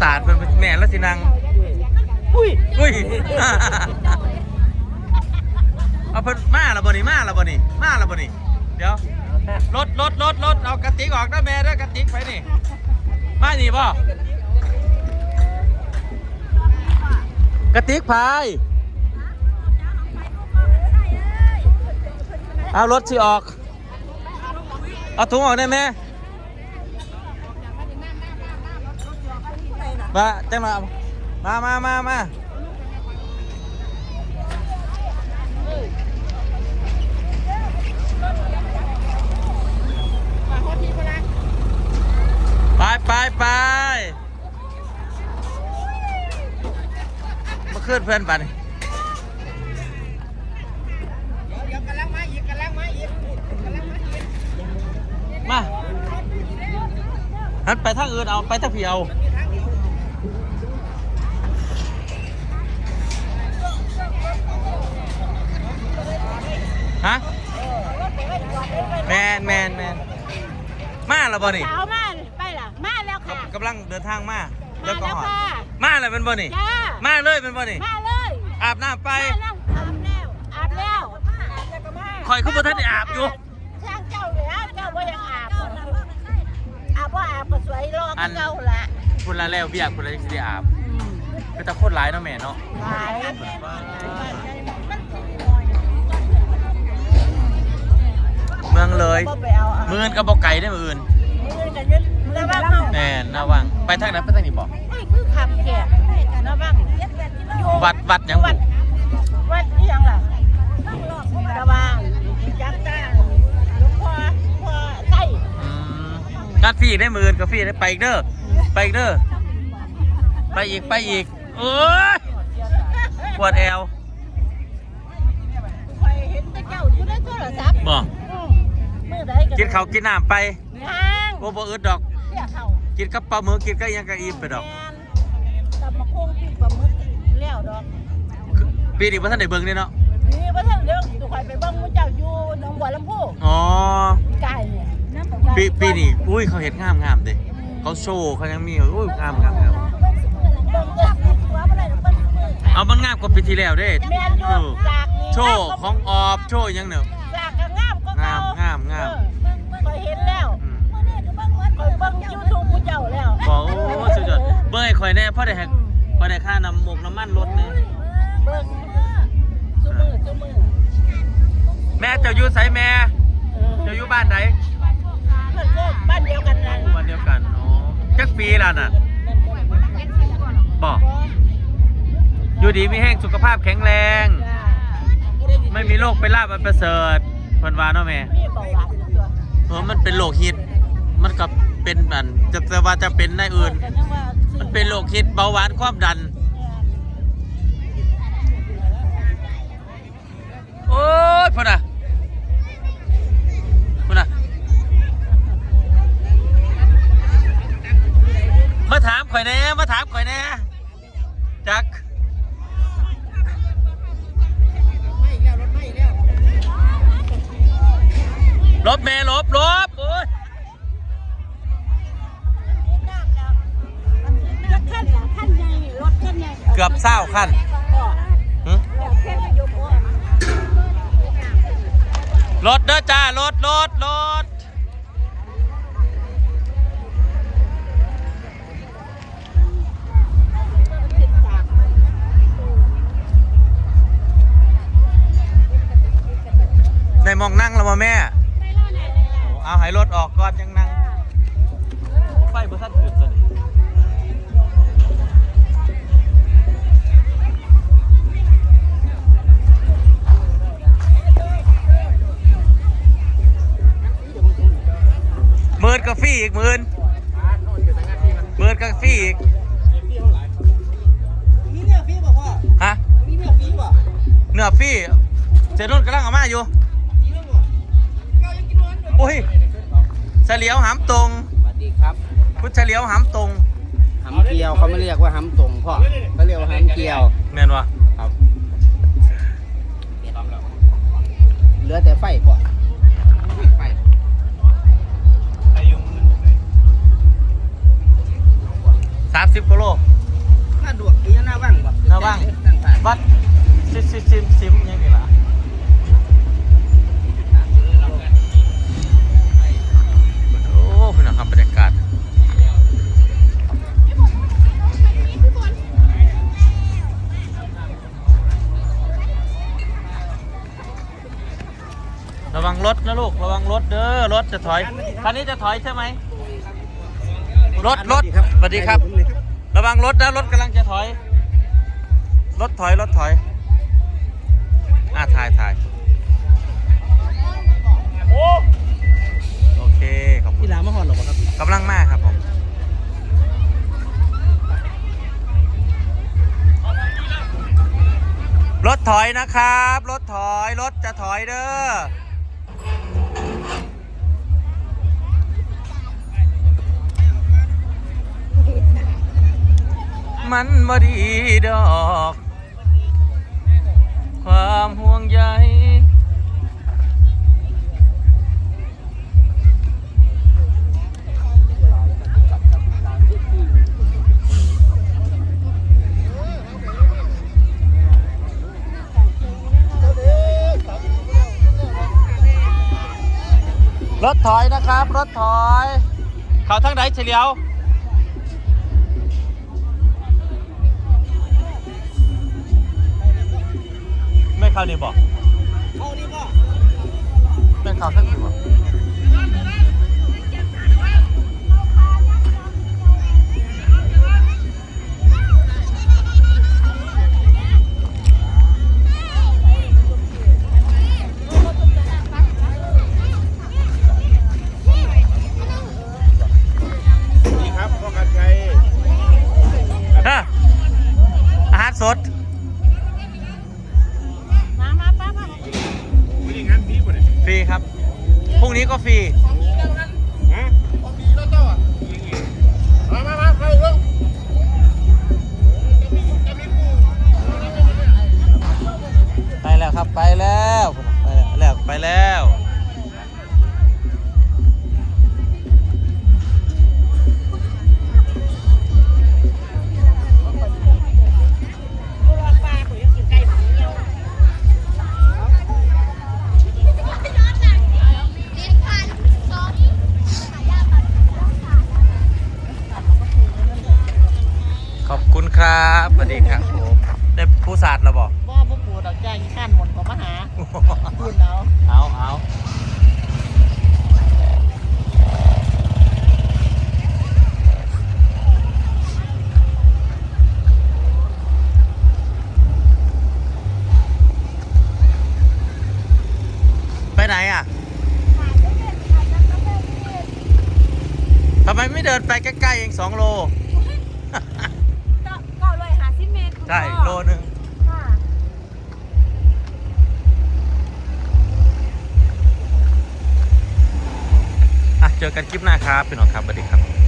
ศาสตร์เป็นแม่แล้วสินางอุ้ยอุ้ยเอาเพิ่นมาและบ่นี่มาและบ่นี่มาและบ่นี่เดี๋ยวรถรถรถรถเอากระติกออกนะแม่เด้อกระติกไปนี่มานี่บ่กระติกพายเอารถสิออก เอาถุงออกได้ไหม มาจังมามามามามาไปไปไปมาขึ้นเพื่อนไปนมาอีกกำลังมาอีกกำลังมาอีกมาหันไปทางอื่นเอา ไปทางพี่เอาฮะแมนแมนแมนมา แล้วบ่นี่ สาวมาไปล่ะมาแล้วค่ะ กำลังเดินทางมามาเดี๋ยวก็แล้วหอดค่ะ มาแล้วเป็นบ่นี่ จ้า มาเลยเป็นบ่นี่ มาเลยอาบน้ำไป มาแล้วอาบแล้วอาบแล้วอาบแล้วก็มาข่อยคือบ่ทันได้อาบอยู่ ช่างเจ้าเลยเจ้าบ่ยังอาบอาบบ่อาบก็สวยรออันเจ้าละคุณละแล้วเบียกคุณละสิได้อาบคือตะโคตรร้ายเนาะแม่เนาะหลายเมืองเลยบ่ไปเอาอาบมือนกับบอกไก่ได้อมืออื่น มือกันยึดระวังเฮาแน่น่าวังไปทางนั้นไปทางนี้บอกไม่คือขับแขกระวังอยู่วัดวัดหยังวัดวัดอีหยังล่ะระวังจักตาหลวงพ่อพ่อไส้อืมกัดฟรีได้มื่นกับฟรีได้ไปอีกเด้อไปอีกเด้อไปอีกไปอีกโอ้ยปวดแอวคอยเห็นแต่เจ้าอยู่ในโทรศัพท์บ่อืมมือใดกินข้าวกินน้ำไปทา งโอ้บ่อึดดอกเสียเขากินกับปลาหมึกกินกับอิหยังก็อิ่มไปดอก แมนตับมะคงปีกปลาหมึกแล้วดอก ปีนี้บ่ทันได้เบิ่งนี่เนาะ นี่ว่าท่านเรื่องตัวคอยไปเบิ่งมือเจ้าอยู่หนองบัวลำพูอ๋อ ไก่เนี่ยปีปีนี้อุ้ยเขาเฮ็ดงามงามเด้เขาโชว์เขายังมีอุ้ยงามงามงามเบิ่งเด้อว่าบ่ได้เบิ่งมือเอามันงามกว่าปีที่แล้วเด้แม่นอยู่เออจากนี่โชว์ของออบโชว์อิหยังเนี่ย จากก็งามก็เก่างามงาม เออคอยเห็นแล้วอืม คอยเบิ่ง YouTube ผู้เจ้าแล้วบอกโอ้สุดยอดเบิ่งให้ข่อยแน่พ่อได้แฮกพ่อได้ค่าน้ำหมกน้ำมันรถแน่เบิ่งซุมือซุมือแม่เจ้าอยู่ไสแม่เออเจ้าอยู่บ้านไหนเพิ่นก็บ้านเดียวกันนั่นวันเดียวกันอ๋อจักปีล่ะน่ะบอกอยู่ดีมีแห้งสุขภาพแข็งแรงจ้าไม่มีโรคเป็นลาบอันประเสริฐเพิ่นว่าเนาะแม่มีเบาหวานอยู่ตัวเออมันเป็นโรคฮิต มันก็เป็นอันจะแต่ว่าจะเป็นในอื่น มันเป็นโรคคิดเบาหวานความดัน โอ้ยพุ่นอะ กือบเศร้าขั้นรถเด้อจ้ารถรถรถในมองนั่งแล้วมาแม่ เอาให้รถออกก่อนยังนั่ง นกาแฟอีกหมื่นหมื่นกาแฟอีกมีเนี่ยฟรีป่ะพ่อฮะมีเนี่ยฟรีป่ะเนื้อฟรีเซนุ่นกำลังเอามาอยู่ฟรีแล้วป่ะเก้ายังกินวันโอ้ยเฉลียวหามตรงสวัสดีครับพุทธเฉลียวหามตรงหำเกียวเขาไม่เรียกว่าหำตรงพ่อเขาเรียกว่าหำเกียวแม่นวะครับเหลือแต่ไฟพ่อ สามสิบกิโลหน้าดวกนี่หน้าว่างบ่หน้าว่าง ตั้งผ่านวัดซิซิซิมซิมยังไงล่ะโอ้พี่น้องครับบรรยากาศระวังรถนะลูก ระวังรถเด้อรถจะถอยคันนี้จะถอยใช่ไหมรถรถสวัสดีครับ ระวังรถนะรถกำลังจะถอย รถถอยรถถอยอ่าถ่ายถ่ายโอเคขอบคุพี่ณลามาหอดหรอครับกำลังมากครับผมรถถอยนะครับ รถถอย รถจะถอยเด้อ มันบ่ดีดอก ความห่วงใยรถถอยนะครับ รถถอย เขาทั้งไหนเฉลียว เข้านี่บอกเข้านี่ก็ไม่เข้าทั้งนี่บอก พรุ่งนี้ก็ฟรีไปแล้วครับไปแล้ว ไปแล้ว ไปแล้ว ดีครับผมได้ผู้ศาสตร์แล้วบอกบ่บ่ปูดอกจ้าอีข้านหมดก็มาหาคุณเอาเอาเอาไปไหนอะทำไมไม่เดินไปใกล้ๆเองสองโล ใช่พ่อโลหนึ่งค่ะอะเจอกันคลิปหน้าครับพี่น้องครับสวัสดีครับ